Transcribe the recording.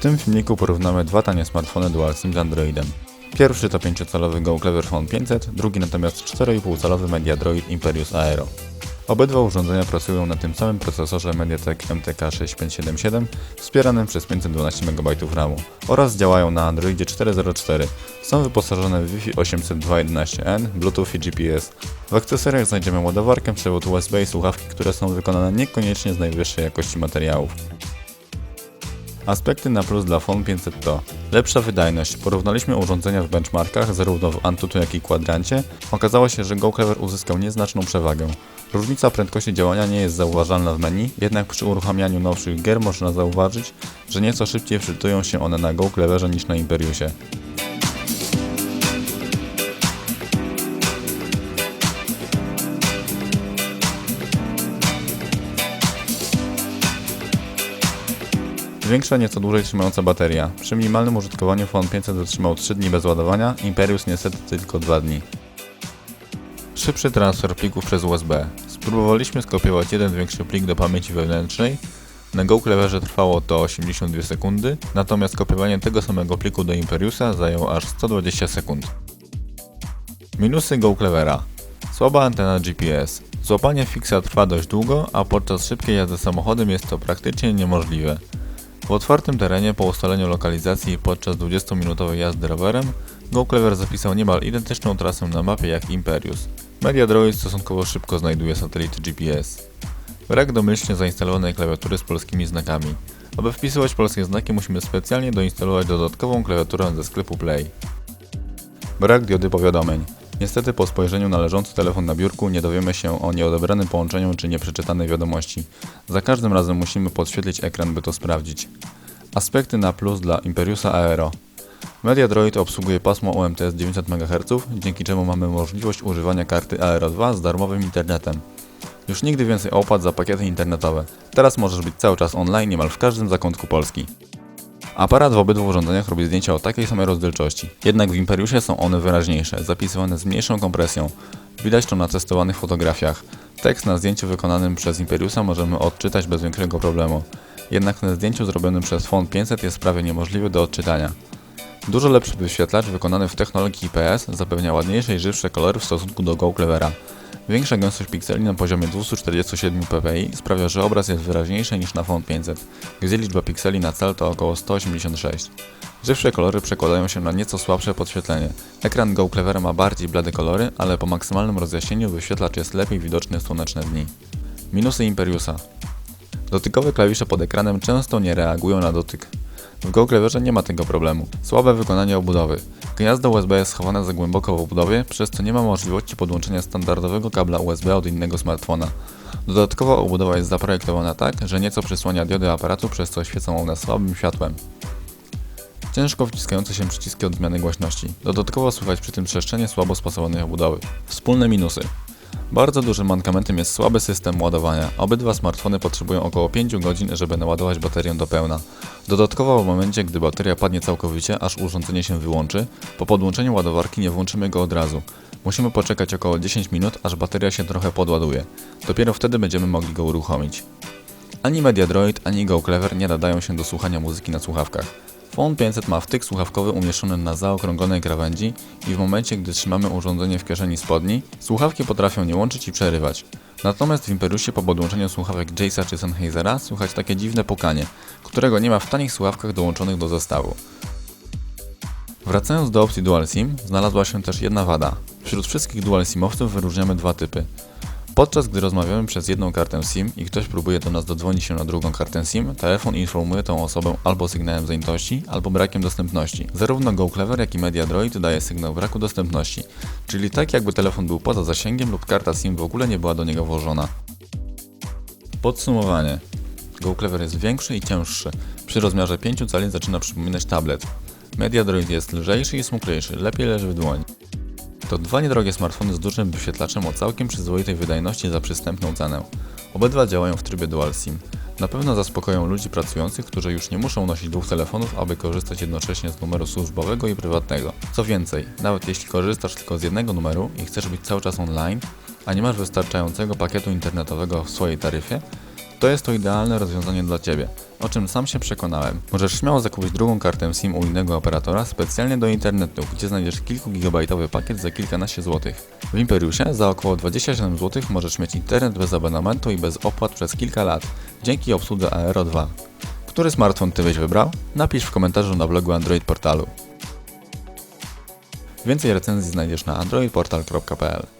tym filmiku porównamy dwa tanie smartfony Dual SIM z Androidem. Pierwszy to 5-calowy Go Clever Phone 500, drugi natomiast 4,5-calowy Mediadroid Imperius Aero. Obydwa urządzenia pracują na tym samym procesorze MediaTek MTK 6577 wspieranym przez 512 MB RAMu oraz działają na Androidzie 4.0.4. Są wyposażone w Wi-Fi 802.11n, Bluetooth i GPS. W akcesoriach znajdziemy ładowarkę, przewód USB i słuchawki, które są wykonane niekoniecznie z najwyższej jakości materiałów. Aspekty na plus dla Phone 500 to lepsza wydajność. Porównaliśmy urządzenia w benchmarkach, zarówno w Antutu jak i Quadrancie. Okazało się, że Go Clever uzyskał nieznaczną przewagę. Różnica prędkości działania nie jest zauważalna w menu, jednak przy uruchamianiu nowszych gier można zauważyć, że nieco szybciej wczytują się one na Go Cleverze niż na Imperiusie. Większa nieco dłużej trzymająca bateria. Przy minimalnym użytkowaniu Phone 500 wytrzymał 3 dni bez ładowania, Imperius niestety tylko 2 dni. Szybszy transfer plików przez USB. Spróbowaliśmy skopiować jeden większy plik do pamięci wewnętrznej. Na Go Cleverze trwało to 82 sekundy, natomiast kopiowanie tego samego pliku do Imperiusa zajęło aż 120 sekund. Minusy Go Clevera. Słaba antena GPS. Złapanie fixa trwa dość długo, a podczas szybkiej jazdy samochodem jest to praktycznie niemożliwe. W otwartym terenie po ustaleniu lokalizacji podczas 20-minutowej jazdy rowerem Go Clever zapisał niemal identyczną trasę na mapie jak Imperius. MediaDroid stosunkowo szybko znajduje satelity GPS. Brak domyślnie zainstalowanej klawiatury z polskimi znakami. Aby wpisywać polskie znaki musimy specjalnie doinstalować dodatkową klawiaturę ze sklepu Play. Brak diody powiadomień. Niestety po spojrzeniu na leżący telefon na biurku nie dowiemy się o nieodebranym połączeniu czy nieprzeczytanej wiadomości. Za każdym razem musimy podświetlić ekran, by to sprawdzić. Aspekty na plus dla Imperiusa Aero. MediaDroid obsługuje pasmo UMTS 900 MHz, dzięki czemu mamy możliwość używania karty Aero 2 z darmowym internetem. Już nigdy więcej opłat za pakiety internetowe. Teraz możesz być cały czas online niemal w każdym zakątku Polski. Aparat w obydwu urządzeniach robi zdjęcia o takiej samej rozdzielczości. Jednak w Imperiusie są one wyraźniejsze, zapisywane z mniejszą kompresją. Widać to na testowanych fotografiach. Tekst na zdjęciu wykonanym przez Imperiusa możemy odczytać bez większego problemu. Jednak na zdjęciu zrobionym przez Phone 500 jest prawie niemożliwy do odczytania. Dużo lepszy wyświetlacz wykonany w technologii IPS zapewnia ładniejsze i żywsze kolory w stosunku do Go Clevera. Większa gęstość pikseli na poziomie 247 ppi sprawia, że obraz jest wyraźniejszy niż na Phone 500, gdzie liczba pikseli na cel to około 186. Żywsze kolory przekładają się na nieco słabsze podświetlenie. Ekran Go Clevera ma bardziej blade kolory, ale po maksymalnym rozjaśnieniu wyświetlacz jest lepiej widoczny w słoneczne dni. Minusy Imperiusa Dotykowe klawisze pod ekranem często nie reagują na dotyk. W Go Cleverze nie ma tego problemu. Słabe wykonanie obudowy. Gniazdo USB jest schowane za głęboko w obudowie, przez co nie ma możliwości podłączenia standardowego kabla USB od innego smartfona. Dodatkowo obudowa jest zaprojektowana tak, że nieco przysłania diody aparatu, przez co świecą one słabym światłem. Ciężko wciskające się przyciski od zmiany głośności. Dodatkowo słychać przy tym trzeszczenie słabo spasowanej obudowy. Wspólne minusy. Bardzo dużym mankamentem jest słaby system ładowania. Obydwa smartfony potrzebują około 5 godzin, żeby naładować baterię do pełna. Dodatkowo w momencie, gdy bateria padnie całkowicie, aż urządzenie się wyłączy, po podłączeniu ładowarki nie włączymy go od razu. Musimy poczekać około 10 minut, aż bateria się trochę podładuje. Dopiero wtedy będziemy mogli go uruchomić. Ani MediaDroid, ani Go Clever nie nadają się do słuchania muzyki na słuchawkach. Phone 500 ma wtyk słuchawkowy umieszczony na zaokrąglonej krawędzi i w momencie, gdy trzymamy urządzenie w kieszeni spodni, słuchawki potrafią nie łączyć i przerywać. Natomiast w Imperiusie po podłączeniu słuchawek Jace'a czy Sennheisera słychać takie dziwne pukanie, którego nie ma w tanich słuchawkach dołączonych do zestawu. Wracając do opcji Dual SIM, znalazła się też jedna wada. Wśród wszystkich Dual SIMowców wyróżniamy dwa typy. Podczas gdy rozmawiamy przez jedną kartę SIM i ktoś próbuje do nas dodzwonić się na drugą kartę SIM, telefon informuje tą osobę albo sygnałem zajętości, albo brakiem dostępności. Zarówno Go Clever, jak i MediaDroid daje sygnał braku dostępności, czyli tak jakby telefon był poza zasięgiem lub karta SIM w ogóle nie była do niego włożona. Podsumowanie. Go Clever jest większy i cięższy. Przy rozmiarze 5 cali zaczyna przypominać tablet. MediaDroid jest lżejszy i smuklejszy, lepiej leży w dłoni. To dwa niedrogie smartfony z dużym wyświetlaczem o całkiem przyzwoitej wydajności za przystępną cenę. Obydwa działają w trybie Dual SIM. Na pewno zaspokoją ludzi pracujących, którzy już nie muszą nosić dwóch telefonów, aby korzystać jednocześnie z numeru służbowego i prywatnego. Co więcej, nawet jeśli korzystasz tylko z jednego numeru i chcesz być cały czas online, a nie masz wystarczającego pakietu internetowego w swojej taryfie, to jest to idealne rozwiązanie dla Ciebie, o czym sam się przekonałem. Możesz śmiało zakupić drugą kartę SIM u innego operatora specjalnie do internetu, gdzie znajdziesz kilkugigabajtowy pakiet za kilkanaście złotych. W Imperiusie za około 27 zł możesz mieć internet bez abonamentu i bez opłat przez kilka lat, dzięki obsłudze Aero 2. Który smartfon Ty byś wybrał? Napisz w komentarzu na blogu Android Portalu. Więcej recenzji znajdziesz na androidportal.pl